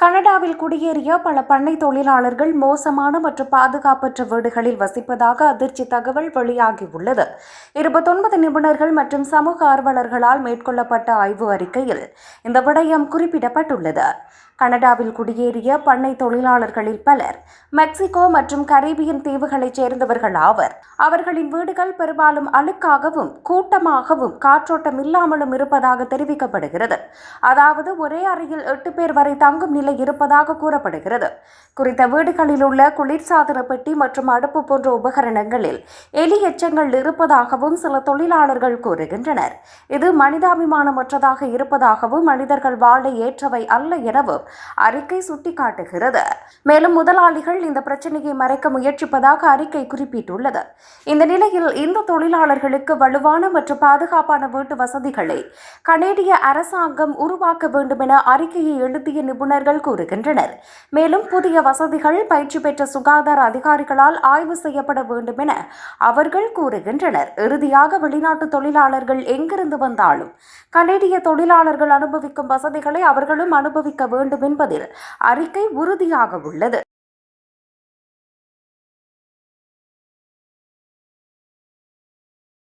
கனடாவில் குடியேறிய பல பண்ணை தொழிலாளர்கள் மோசமான மற்றும் பாதுகாப்பற்ற வீடுகளில் வசிப்பதாக அதிர்ச்சி தகவல் வெளியாகியுள்ளது. இருபத்தொன்பது நிபுணர்கள் மற்றும் சமூக ஆர்வலர்களால் மேற்கொள்ளப்பட்ட ஆய்வு அறிக்கையில் இந்த விடயம் குறிப்பிடப்பட்டுள்ளது. கனடாவில் குடியேறிய பண்ணை தொழிலாளர்களில் பலர் மெக்சிகோ மற்றும் கரீபியன் தீவுகளைச் சேர்ந்தவர்கள் ஆவர். அவர்களின் வீடுகள் பெரும்பாலும் அழுக்காகவும் கூட்டமாகவும் காற்றோட்டம் இல்லாமலும் இருப்பதாக தெரிவிக்கப்படுகிறது. அதாவது ஒரே அறையில் எட்டு பேர் வரை தங்கும் நிலை இருப்பதாக கூறப்படுகிறது. குறித்த வீடுகளில் உள்ள குளிர்சாதன பெட்டி மற்றும் அடுப்பு போன்ற உபகரணங்களில் எலி எச்சங்கள் இருப்பதாகவும் சில தொழிலாளர்கள் கூறுகின்றனர். இது மனிதாபிமானமற்றதாக இருப்பதாகவும் மனிதர்கள் வாழ ஏற்றவை அல்ல எனவும் அறிக்கை சுட்டிக்காட்டுகிறது. மேலும் முதலாளிகள் இந்த பிரச்சனையை மறைக்க முயற்சிப்பதாக அறிக்கை குறிப்பிட்டுள்ளது. இந்த நிலையில் இந்த தொழிலாளர்களுக்கு வலுவான மற்றும் பாதுகாப்பான வீட்டு வசதிகளை கனேடிய அரசாங்கம் உருவாக்க வேண்டும் என அறிக்கையை எழுதிய நிபுணர்கள் கூறுகின்றனர். மேலும் புதிய வசதிகள் பயிற்சி பெற்ற சுகாதார அதிகாரிகளால் ஆய்வு செய்யப்பட வேண்டும் என அவர்கள் கூறுகின்றனர். இறுதியாக வெளிநாட்டு தொழிலாளர்கள் எங்கிருந்து வந்தாலும் கனேடிய தொழிலாளர்கள் அனுபவிக்கும் வசதிகளை அவர்களும் அனுபவிக்க வேண்டும் என்பதில் அறிக்கை உறுதியாக உள்ளது.